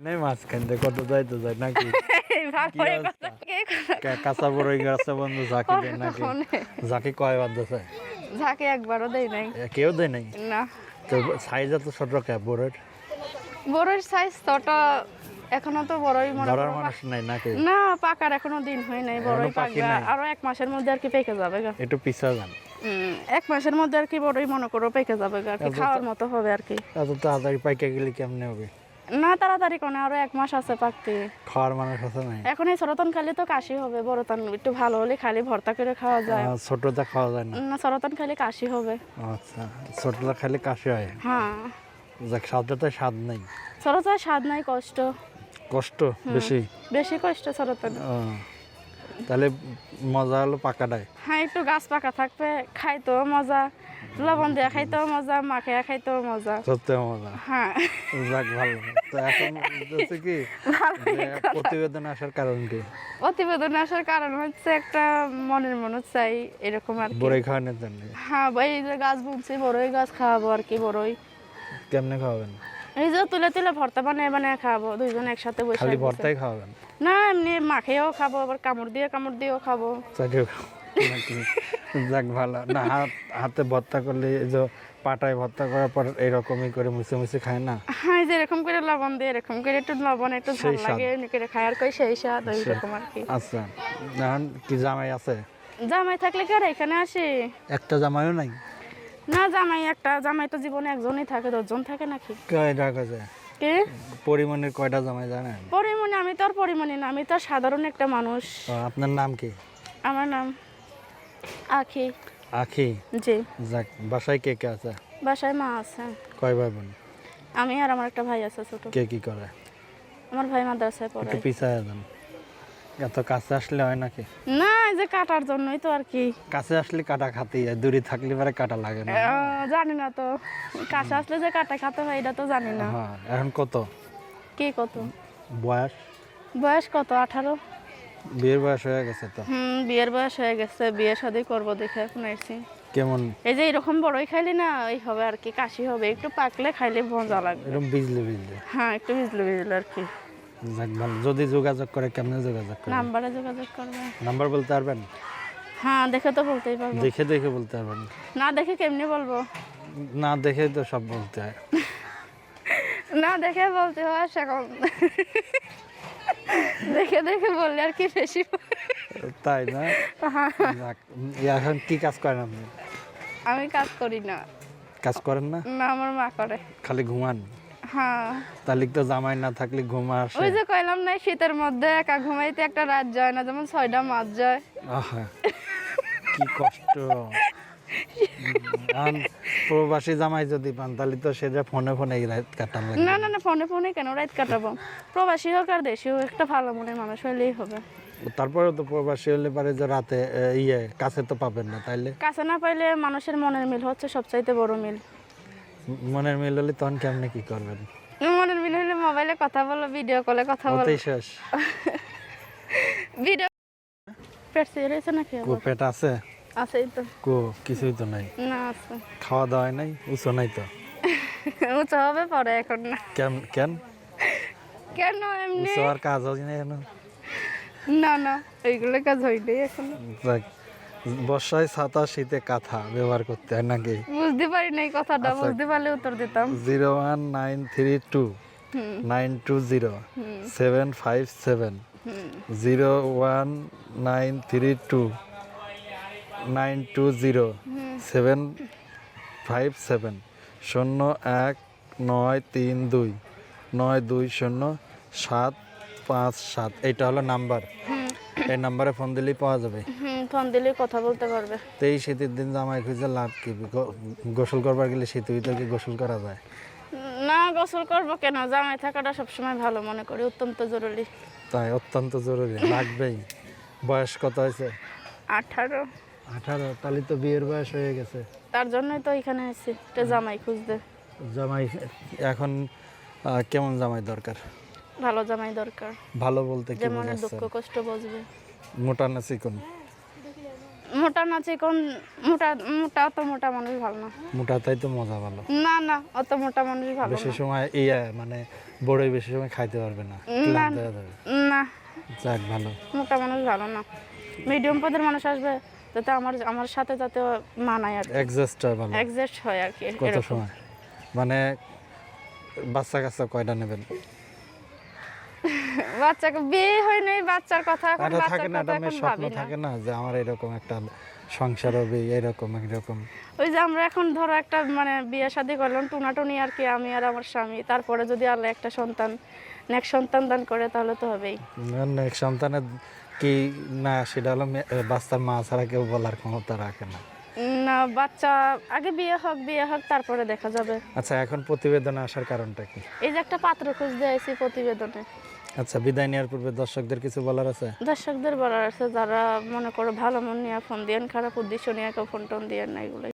নেই মাঝখান দিয়ে কত যাইতে যায় নাকি? ভালো কি করে অবস্থা? কথা কে কথা- কা- কাঁচা বড়ই গাছে বন্ধু ঝাঁকি দেয় নাকি? ঝাঁকি কয়বার দিছে? ঝাঁকে একবারও দেই নাই। কেউ দেয় নাই? না। তো সাইজ এত ছোট কে বড়ের? বড়ের সাইজ তোটা এখনও তো বড়ই মনে ধরার মানুষ নাই নাকি? না পাকার এখনও দিন হয় নাই বড়ই পাকি আরও এক মাসের মধ্যে আর কি পেকে যাবে একটু পিছা যান। এক মাসের মধ্যে আর কি বড়ই মনে করো পেকে যাবে আর কি খাওয়ার মতো হবে আর কি। এত তাড়াতাড়ি পাইকে গেলে কেমনে হবে? না তাড়াতাড়ি কোনো আরও এক মাস আছে পাকতে। খাওয়ার মানুষ আছে নাই? এখন এই সরতন খালি তো কাশি হবে বড়তন একটু ভালো হলে খালি ভর্তা করে খাওয়া যায়। ছোটটা খাওয়া যায় না? না সরতন খালি কাশি হবে। আচ্ছা ছোটটা খালি কাশি হয়? হ্যাঁ। যাক স্বাদটা স্বাদ নেই। সরতন স্বাদ নাই কষ্ট। কষ্ট বেশি? বেশি কষ্ট সরতন। তাহলে মজা হলো পাকাটাই হ্যাঁ একটু গাছ পাকা থাকবে খাইতেও মজা। লবণ দিয়ে খাইতেও মজা মাখে খাইতেও মজা। সত্যি মজা। হ্যাঁ। যাক ভালো। তো এখন হচ্ছে কি প্রতিবেদন আসার কারণ কি? প্রতিবেদন আসার কারণ হচ্ছে একটা মনের মনে চাই এরকম আর কি। বড়ই খাওয়ানোর জন্য? হ্যাঁ এই যে গাছ বুনছি বড়ই গাছ খাওয়াবো আর কি বড়ই। কেমনে খাওয়াবেন? এই যে তুলে তুলে ভর্তা বানিয়ে বানিয়ে খাব দুইজন একসাথে বসে খালি। ভর্তাই খাওয়াবেন? না এমনি মাখেও খাব আবার কামড় দিয়ে কামড় দিয়েও খাব। চাটিও নাকি? যাক ভালো। না হাত হাতে ভর্তা করলে এই যে পাটায় ভর্তা করার পর এরকমই করে মুছে মুছে খায় না? হ্যাঁ যে এরকম করে লবণ দিয়ে এরকম করে একটু লবণ একটু ঝাল লাগে এমনি করে খায় আর কই সেই স্বাদ ওই রকম আর কি। আচ্ছা। এখন কি জামাই আছে? জামাই থাকলে কি আর এখানে আসি? একটা জামাইও নাই? না জামাই একটা। জামাই তো জীবনে একজনই থাকে দশজন থাকে নাকি? কয়টা কাছে কি? পরিমাণের কয়টা জামাই জানেন? পরিমণি আমি তো আর পরিমণি না আমি তো সাধারণ একটা মানুষ। আপনার নাম কি? আমার নাম আখি। আখি? জি। যাক বাসায় কে কে আছে? বাসায় মা আছে। কয় ভাই বোন আমি আর আমার একটা ভাই আছে ছোট। কে কি করে? আমার ভাই মাদ্রাসায় পড়ে একটু পিছায় যান এত কাছে আসলে হয় নাকি? না এই যে কাটার জন্যই তো আর কি। কাছে আসলে কাটা খাতেই হয় দূরে থাকলে পরে কাটা লাগে না। জানি না তো। কাছে আসলে যে কাটা খাতে হয় এটা তো জানি না। হ্যাঁ এখন কত? কি কত? বয়স? বয়স কত? আঠারো? বিয়ের বয়স হয়ে গেছে তো? হুম বিয়ের বয়স হয়ে গেছে বিয়ে শাদি করব দেখে এখন আসছি কেমন? এই যে এরকম বড়ই খাইলে না ওই হবে আর কি কাশি হবে একটু পাকলে খাইলে মজা লাগবে। এরকম বিজলি বিজলি হ্যাঁ একটু ভিজলে ভিজলে আর কি। যাক ভালো। যদি যোগাযোগ করে কেমনে যোগাযোগ করে? নাম্বারে যোগাযোগ করবে। নাম্বার বলতে পারবেন? হ্যাঁ দেখে তো বলতেই পারব। দেখে দেখে বলতে পারবেন। না দেখে কেমনি বলব? না দেখে তো সব বলতে হয়। না দেখে বলতে হয় সেরকম দেখে দেখে বললে আর কি বেশি তাই না? হ্যাঁ, এখন কি কাজ করেন আপনি? আমি কাজ করি না। কাজ করেন না? না আমার মা করে। খালি ঘুমান? হ্যাঁ। তাহলে তো জামাই না থাকলে ঘুম আসে ওই যে কইলাম না শীতের মধ্যে একা ঘুমাইতে একটা রাত যায় না যেমন ছয়টা মাস যায়। আহা কি কষ্ট। প্রবাসী জামাই যদি পান তাহলে তো সেটা ফোনে ফোনে রাত লাগে না না না ফোনে ফোনে কেন রাত কাটাবো? প্রবাসী হোক আর দেশি হোক একটা ভালো মনের মানুষ হইলেই হবে। তারপরে তো প্রবাসী হলে পারে যে রাতে ইয়ে কাছে তো পাবেন না তাইলে? কাছে না পাইলে মানুষের মনের মিল হচ্ছে সবচাইতে বড় মিল। মনের মিল হলে তখন কেমনে কি করবেন? মনের মিল হলে মোবাইলে কথা বলো ভিডিও কলে কথা বলো। ওতেই শেষ। ভিডিও পেট চেয়ে নাকি পেট আছে? আছেই তো। কো কিছুই তো নাই। না আছে। খাওয়া দাওয়া নাই উঁচু নাই তো? উঁচু হবে পরে এখন না। কেন কেন? কেন এমনি? উঁচু আর কাজ হয় না এখন? না না এইগুলো কাজ হইনি এখন। যাক, বর্ষায় ছাতা শীতে কাঁথা ব্যবহার করতে হয় নাকি? বুঝতে পারি নাই কথাটা আচ্ছা। বুঝতে পারলে উত্তর দিতাম। Zero one nine three two nine two zero seven five seven zero one nine three two nine two zero seven five seven শূন্য এক নয় তিন দুই নয় দুই শূন্য সাত পাঁচ সাত। এইটা হলো নাম্বার। এই নাম্বারে ফোন দিলেই পাওয়া যাবে। ফোন দিলে কথা বলতে পারবে। তো এই শীতের দিন জামাই খুঁজে লাভ কি? গোসল করবার গেলে শীতের ভিতরে কি গোসল করা যায়? না গোসল করব কেন? জামাই থাকাটা সবসময় ভালো মনে করি অত্যন্ত জরুরি। তাই অত্যন্ত জরুরি লাগবেই। বয়স কত হয়েছে? আঠারো। আঠারো তাহলে তো বিয়ের বয়স হয়ে গেছে। তার জন্যই তো এখানে আছি একটা জামাই খুঁজতে। জামাই এখন আহ, কেমন জামাই দরকার? ভালো জামাই দরকার। ভালো বলতে কি যে বোঝাচ্ছেন দুঃখ কষ্ট বুঝবে। মোটা না চিকন? মোটা না চিকন মোটা মোটা অত মোটা মানুষ ভালো না। মোটা তাই তো মজা ভালো। না না অত মোটা মানুষ ভালো বেশি না। সময় ইয়ে মানে বড়ই বেশি সময় খাইতে পারবে না না ক্লান্ত হয়ে যাবে। না। যাক ভালো। মোটা মানুষ ভালো না। মিডিয়াম পদের মানুষ আসবে যাতে আমার আমার সাথে যাতে মানায় আর অ্যাডজাস্ট হয় ভালো। অ্যাডজাস্ট হয় আর কি কত সময়? মানে বাচ্চা কাচ্চা কয়টা নেবেন? বাচ্চাকে বিয়ে হয় নাই বাচ্চার কথা এখন থাকে না একটা এখন স্বপ্ন থাকে না যে আমার এরকম একটা সংসার হবে এরকম এরকম। ওই যে আমরা এখন ধরো একটা মানে বিয়ে শাদী করলাম টুনাটুনি আর কি আমি আর আমার স্বামী। তারপরে যদি আল্লাহ একটা সন্তান নেক্সট সন্তান দান করে তাহলে তো হবেই। নেক্সট সন্তানের কি না সেটা হলো বাচ্চার মা ছাড়া কেউ বলার ক্ষমতা রাখে না। না বাচ্চা আগে বিয়ে হোক বিয়ে হোক তারপরে দেখা যাবে। আচ্ছা এখন প্রতিবেদনে আসার কারণটা কি? এই যে একটা পাত্র খোঁজ দিয়েছি প্রতিবেদনে। আচ্ছা বিদায় নেওয়ার পূর্বে দর্শকদের কিছু বলার আছে? দর্শকদের বলার আছে যারা মনে করো ভালো মন নিয়ে ফোন দিয়েন খারাপ উদ্দেশ্য নিয়ে কেউ ফোন টোন দিয়েন না এগুলো